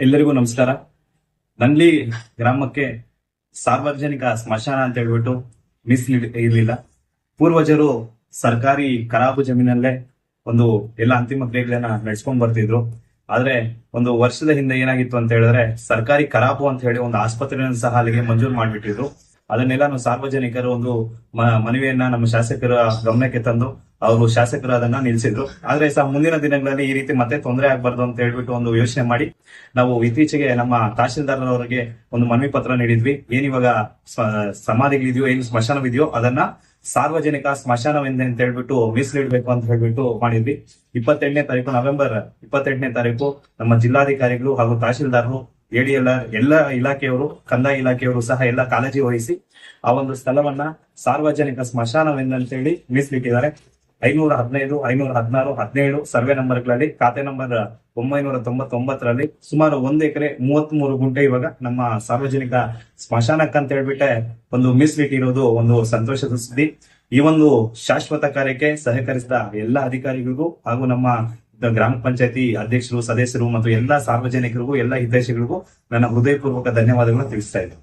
ಎಲ್ಲರಿಗೂ ನಮಸ್ಕಾರ. ನಂದಿ ಗ್ರಾಮಕ್ಕೆ ಸಾರ್ವಜನಿಕ ಸ್ಮಶಾನ ಅಂತ ಹೇಳ್ಬಿಟ್ಟು ಮಿಸ್ ಇರಲಿಲ್ಲ. ಪೂರ್ವಜರು ಸರ್ಕಾರಿ ಕರಾಬು ಜಮೀನಲ್ಲೇ ಒಂದು ಎಲ್ಲ ಅಂತಿಮ ಕ್ರಿಯೆಗಳನ್ನ ನಡೆಸ್ಕೊಂಡ್ ಬರ್ತಿದ್ರು. ಆದ್ರೆ ಒಂದು ವರ್ಷದ ಹಿಂದೆ ಏನಾಗಿತ್ತು ಅಂತ ಹೇಳಿದ್ರೆ ಸರ್ಕಾರಿ ಕರಾಬು ಅಂತ ಹೇಳಿ ಒಂದು ಆಸ್ಪತ್ರೆಯನ್ನು ಸಹ ಅಲ್ಲಿಗೆ ಮಂಜೂರು ಮಾಡಿಬಿಟ್ಟಿದ್ರು. ಅದನ್ನೆಲ್ಲ ಸಾರ್ವಜನಿಕರು ಒಂದು ಮನವಿಯನ್ನ ನಮ್ಮ ಶಾಸಕರ ಗಮನಕ್ಕೆ ತಂದು ಅವರು ಶಾಸಕರು ಅದನ್ನ ನಿಲ್ಸಿದ್ರು. ಆದ್ರೆ ಸಹ ಮುಂದಿನ ದಿನಗಳಲ್ಲಿ ಈ ರೀತಿ ಮತ್ತೆ ತೊಂದರೆ ಆಗ್ಬಾರ್ದು ಅಂತ ಹೇಳ್ಬಿಟ್ಟು ಒಂದು ಯೋಚನೆ ಮಾಡಿ ನಾವು ಇತ್ತೀಚೆಗೆ ನಮ್ಮ ತಹಶೀಲ್ದಾರರವರಿಗೆ ಒಂದು ಮನವಿ ಪತ್ರ ನೀಡಿದ್ವಿ. ಏನಿವಾಗ ಸಮಾಧಿಗಳಿದೆಯೋ ಏನು ಸ್ಮಶಾನವಿದೆಯೋ ಅದನ್ನ ಸಾರ್ವಜನಿಕ ಸ್ಮಶಾನವೆಂದೆ ಅಂತ ಹೇಳ್ಬಿಟ್ಟು ಮೀಸಲಿಡ್ಬೇಕು ಅಂತ ಹೇಳ್ಬಿಟ್ಟು ಮಾಡಿದ್ವಿ. ಇಪ್ಪತ್ತೆಂಟನೇ ತಾರೀಕು, ನವೆಂಬರ್ ಇಪ್ಪತ್ತೆಂಟನೇ ತಾರೀಕು ನಮ್ಮ ಜಿಲ್ಲಾಧಿಕಾರಿಗಳು ಹಾಗೂ ತಹಶೀಲ್ದಾರರು ಎಡಿಎಲ್ ಎಲ್ಲ ಇಲಾಖೆಯವರು, ಕಂದಾಯ ಇಲಾಖೆಯವರು ಸಹ ಎಲ್ಲ ಕಾಳಜಿ ವಹಿಸಿ ಆ ಒಂದು ಸ್ಥಳವನ್ನ ಸಾರ್ವಜನಿಕ ಸ್ಮಶಾನವೆಂದಂತೇಳಿ ಮೀಸಲಿಟ್ಟಿದ್ದಾರೆ. ಐನೂರ ಹದಿನೈದು, ಐನೂರ ಹದಿನಾರು, ಹದಿನೇಳು ಸರ್ವೆ ನಂಬರ್ಗಳಲ್ಲಿ, ಖಾತೆ ನಂಬರ್ ಒಂಬೈನೂರ ತೊಂಬತ್ತೊಂಬತ್ತರಲ್ಲಿ ಸುಮಾರು ಒಂದು ಎಕರೆ ಮೂವತ್ತ್ ಮೂರು ಗುಂಟೆ ಇವಾಗ ನಮ್ಮ ಸಾರ್ವಜನಿಕ ಸ್ಮಶಾನಕ್ಕೆ ಅಂತ ಹೇಳ್ಬಿಟ್ಟೆ ಒಂದು ಮೀಸಲಿಟ್ಟಿರೋದು ಒಂದು ಸಂತೋಷದ ಸುದ್ದಿ. ಈ ಒಂದು ಶಾಶ್ವತ ಕಾರ್ಯಕ್ಕೆ ಸಹಕರಿಸಿದ ಎಲ್ಲ ಅಧಿಕಾರಿಗಳಿಗೂ ಹಾಗೂ ನಮ್ಮ ಗ್ರಾಮ ಪಂಚಾಯತಿ ಅಧ್ಯಕ್ಷರು, ಸದಸ್ಯರು ಮತ್ತು ಎಲ್ಲಾ ಸಾರ್ವಜನಿಕರಿಗೂ, ಎಲ್ಲಾ ಹಿತೈಷಿಗಳಿಗೂ ನನ್ನ ಹೃದಯಪೂರ್ವಕ ಧನ್ಯವಾದಗಳನ್ನು ತಿಳಿಸ್ತಾ ಇದ್ದೀನಿ.